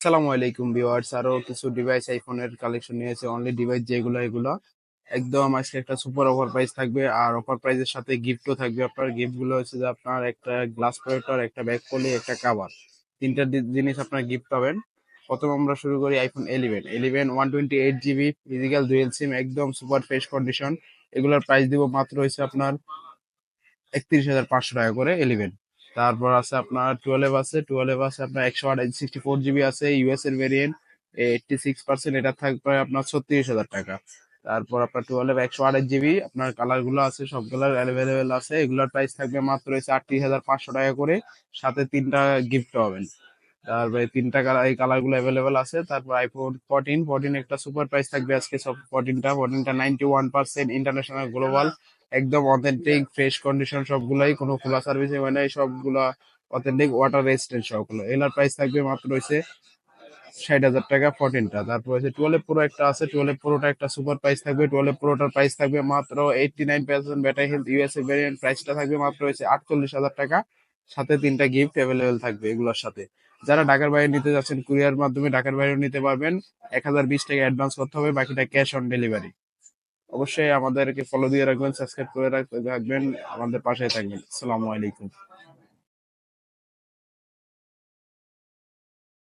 আসসালামু আলাইকুম ভিউয়ার্স। আরও কিছু ডিভাইস আইফোনের কালেকশন নিয়েছে অনলি ডিভাইস যেগুলো, এগুলো। একদম আজকে একটা সুপার অফার প্রাইস থাকবে, আর অফার প্রাইসের সাথে গিফটও থাকবে। আপনার গিফটগুলো হচ্ছে যে আপনার একটা গ্লাস প্রোটেক্টর একটা ব্যাগ পলি একটা কাভার তিনটা জিনিস আপনার গিফট পাবেন। প্রথম আমরা শুরু করি iPhone eleven eleven one twenty eight GB physical dual sim একদম সুপার ফ্রেশ কন্ডিশন এগুলোর প্রাইস দিব মাত্র হচ্ছে আপনার একত্রিশ হাজার পাঁচশো টাকা করে ইলেভেন তারপর আছে আপনার টুয়েলভ আছে টুয়েলভ আছে আপনার একশো আট সিক্সটি ফোর জিবি আছে ইউএস এর ভেরিয়েন্ট এইটটি সিক্স পার্সেন্ট এটা থাকবে আপনার ছত্রিশ হাজার টাকা। তারপর আপনার টুয়েলভ একশো আট জিবি আপনার কালারগুলো আছে, সব কালার অ্যাভেলেবেল আছে, এগুলোর প্রাইস থাকবে মাত্র আটত্রিশ হাজার পাঁচশো টাকা করে, সাথে তিনটা গিফট পাবেন। তারপরে তিনটা কালার এই কালারগুলো অ্যাভেলেবেল আছে, তারপর আইফোন ফোরটিন ফোরটিন একটা সুপার প্রাইস থাকবে আজকে সব ফোরটিনটা ফোরটিনটা ninety one percent international global একদম অথেন্টিক ফ্রেশ কন্ডিশন সবগুলাই কোনো খোলা সার্ভিস হয় নাই সবগুলা অথেন্টিক ওয়াটার রেজিস্ট্যান্ট সবগুলো। এগুলার প্রাইস থাকবে মাত্র হচ্ছে ষাট হাজার টাকা ফোরটিনটা তারপর হচ্ছে টুয়েলভ প্রো একটা আছে টুয়েলভ প্রোটা একটা সুপার প্রাইস থাকবে টুয়েলভ প্রোটার প্রাইস থাকবে মাত্র eighty nine percent battery health USA variant প্রাইসটা থাকবে মাত্র হচ্ছে আটচল্লিশ হাজার টাকা। সাথে তিনটা গিফট অ্যাভেলেবেল থাকবে এগুলোর সাথে। যারা ঢাকার বাইরে নিতে যাচ্ছেন কুরিয়ার মাধ্যমে ঢাকার বাইরে নিতে পারবেন। এক হাজার বিশ টাকা অ্যাডভান্স করতে হবে বাকিটা ক্যাশ অন ডেলিভারি অবশ্যই আমাদেরকে ফলো দিয়ে রাখবেন সাবস্ক্রাইব করে রাখবেন আমাদের পাশে থাকবেন। আসসালামু আলাইকুম।